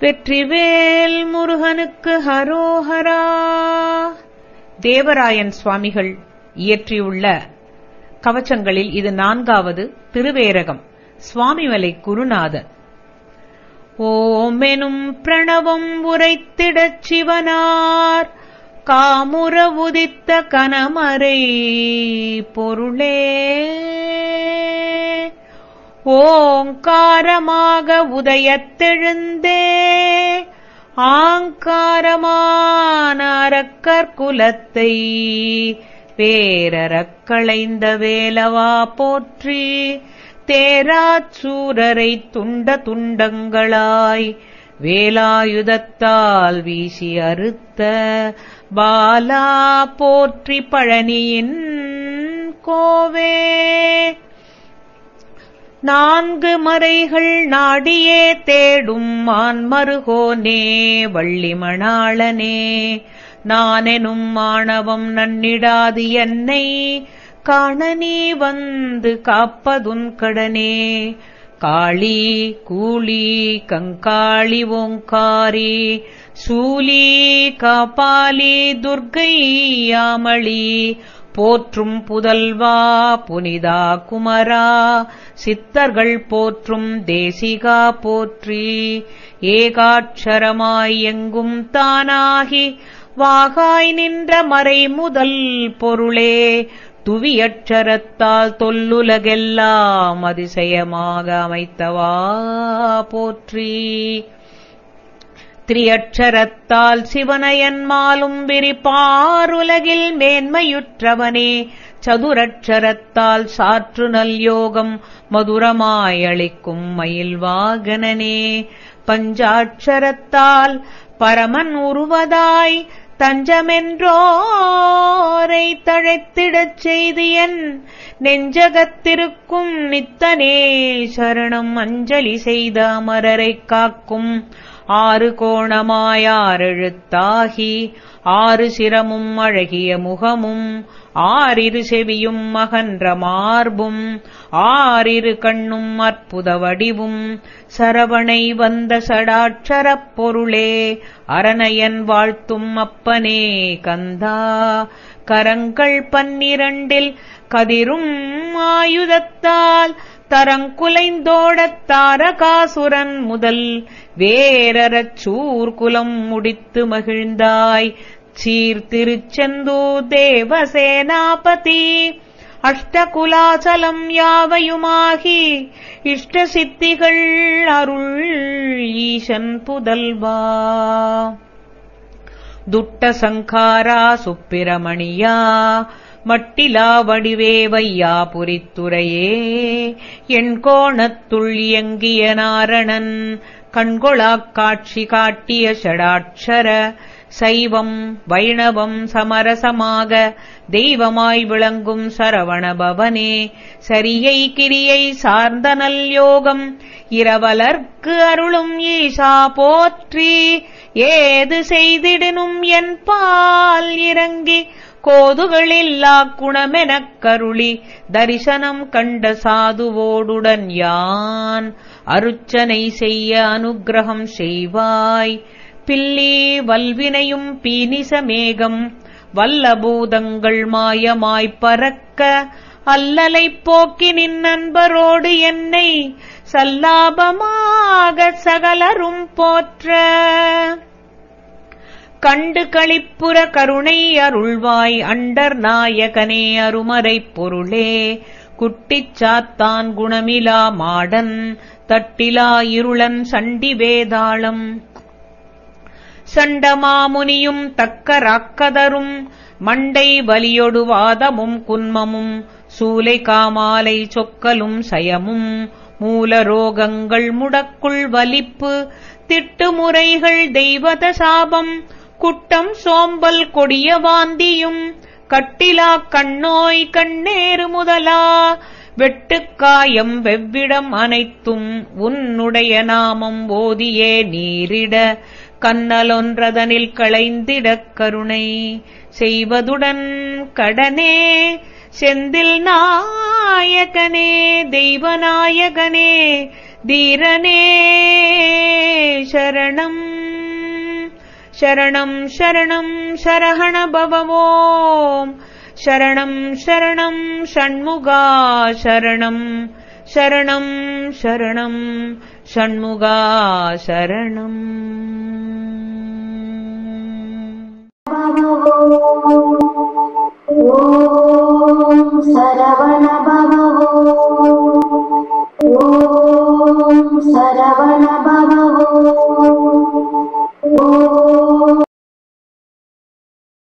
வெற்றிவேல் முருகனுக்கு ஹரோஹரா. தேவராயன் சுவாமிகள் இயற்றியுள்ள கவச்சங்களில் இது நான்காவது திருவேரகம் சுவாமிமலை குருநாதர் ஓமெனும் பிரணவம் உரைத்திடச் சிவனார் காமுற உதித்த கனமறை பொருளே. ஓங்காரமாக உதயத்தெழுந்தே. ஆங்காரமான அரக்கற்குலத்தை வேரறக்களைந்த வேலவா போற்றி. தேராச்சூரரை துண்ட துண்டங்களாய் வேலாயுதத்தால் வீசி அறுத்த பாலா போற்றி பழனியின் கோவே. நான்கு மறைகள் நாடியே தேடும் மான்மருகோனே வள்ளிமணாளனே. நானெனும் மாணவம் நன்னிடாது என்னை காண நீ வந்து காப்பதுன் கடனே. காளி கூலி கங்காளி ஓங்காரி சூலி காப்பாலி துர்கை யாமளி போற்றும் புதல்வா புனிதா குமரா. சித்தர்கள் போற்றும் தேசிகா போற்றி. ஏகாட்சரமாய் எங்கும் தானாகி வாகாய் நின்ற மறை முதல் பொருளே. துவியட்சரத்தால் தொல்லுலகெல்லாம் அதிசயமாக அமைத்தவா போற்றி. திரியட்சரத்தால் சிவனயன்மாலும் விரிப்பாருலகில் மேன்மையுற்றவனே. சதுரட்சரத்தால் சாற்று நல் யோகம் மதுரமாயளிக்கும் மயில்வாகனனே. பஞ்சாட்சரத்தால் பரமன் உருவதாய் தஞ்சமென்றோரை தழைத்திடச் செய்து என் நெஞ்சகத்திருக்கும் நித்தனே சரணம் அஞ்சலி செய்த அமரரைக் காக்கும். ஆறு கோணமாயாரெழுத்தாகி ஆறு சிரமும் அழகிய முகமும் ஆறிரு செவியும் மகன்ற மார்பும் ஆறிரு கண்ணும் அற்புத வடிவும் சரவணை வந்த சடாட்சரப் பொருளே அரணயன் வாழ்த்தும் அப்பனே கந்தா. கரங்கள் பன்னிரண்டில் கதிரும் ஆயுதத்தால் தரங்குலைந்தோடத் தாரகாசுரன் முதல் வேரறச் சூர்குலம் முடித்து மகிழ்ந்தாய். சீர்திருச்செந்தூர் தேவசேனாபதி. அஷ்டகுலாச்சலம் யாவையுமாகி? இஷ்ட சித்திகள் அருள் ஈசன் புதல்வா. துட்ட சங்காரா சுப்பிரமணியா. மட்டிலா வடிவே வையா புரித்துறையே. என் கோணத்துள் இயங்கிய நாரணன் கண்கொளாக் காட்சி காட்டிய ஷடாட்சர சைவம் வைணவம் சமரசமாக தெய்வமாய் விளங்கும் சரவணபவனே. சரியை கிரியை சார்ந்த நல்யோகம் இரவலர்க்கு அருளும் ஈசா போற்றி. ஏது செய்திடனும் என் பால் இறங்கி கோதுகளில்லா குணமெனக் கருளி தரிசனம் கண்ட சாதுவோடுடன் யான். அருச்சனை செய்ய அனுகிரகம் செய்வாய். பில்லி வல்வினையும் பீனிசமேகம் வல்லபூதங்கள் மாயமாய்ப் பறக்க அல்லலைப் போக்கி நின் நண்பரோடு என்னை சல்லாபமாக சகலரும் போற்ற. கண்டு களிப்புற கருணை அருள்வாய் அண்டர் நாயகனே அருமறைப் பொருளே. குட்டிச் சாத்தான் குணமிலா மாடன் தட்டிலா இருளன் சண்டி வேதாளம் சண்டமாமுனியும் தக்க ராக்கதரும் மண்டை வலியொடு வாதமும் குன்மமும் சூலை காமாலை சொக்கலும் சயமும் மூலரோகங்கள் முடக்குள் வலிப்பு திட்டுமுறைகள் தெய்வத சாபம் குட்டம் சோம்பல் கொடிய வாந்தியும் கட்டிலா கண்ணோய் கண்ணேறு முதலா வெட்டுக்காயம் வெவ்விடம் அனைத்தும் உன்னுடைய நாமம் ஓதியே நீரிட கண்ணலொன்றதனில் களைந்திடக் கருணை செய்வதுடன் கடனே செந்தில் நாயகனே தெய்வநாயகனே தீரனே சரணம். शरणम् शरणम् शरहण भवो शरणम् शरणम् षण्मुगा शरणम् शरणम् शरणम् षण्मुगा शरणम्